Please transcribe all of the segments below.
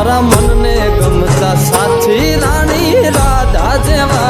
મારા મનને ગમતા સાથી રાણી રાધા જેવા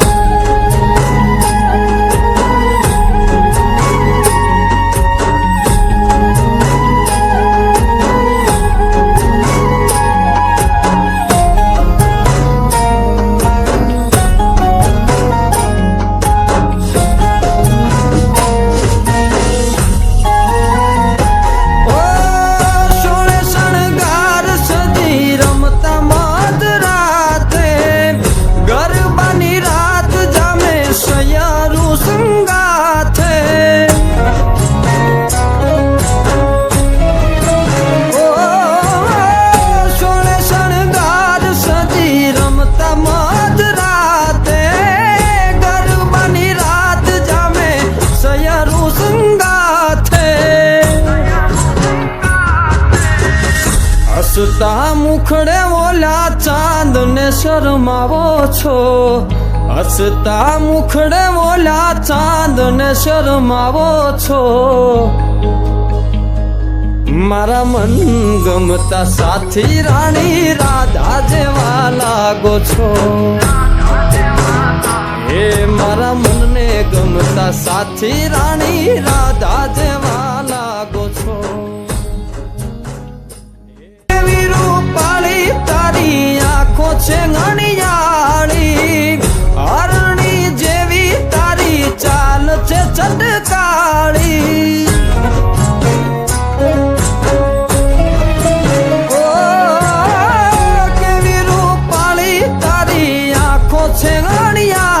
મુખડે ઓલા ચાંદ ને શરમાવો છો? હસતા મુખડે ઓલા ચાંદ ને શરમાવો છો? મારા મન ગમતા સાથી રાણી રાધા જેવા લાગો છો. હે મારા મનને ગમતા સાથી રાણી રાધા જેવા રૂપાળી તારી આંખો છે ઘણિયાળી હરણી જેવી તારી ચાલ છે ચટકાળી. છે ઘણિયાળી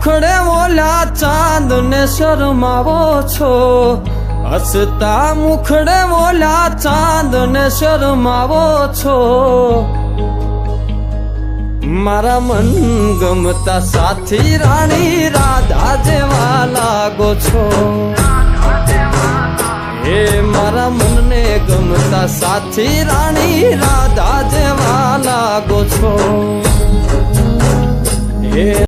મુખડે ઓલા ચાંદ ને શરમાવો છો? હસતા મુખડે ઓલા ચાંદ ને શરમાવો છો? મારા મન ગમતા સાથી રાણી રાધા જેવા લાગો છો. હે મારા મનને ગમતા સાથી રાણી રાધા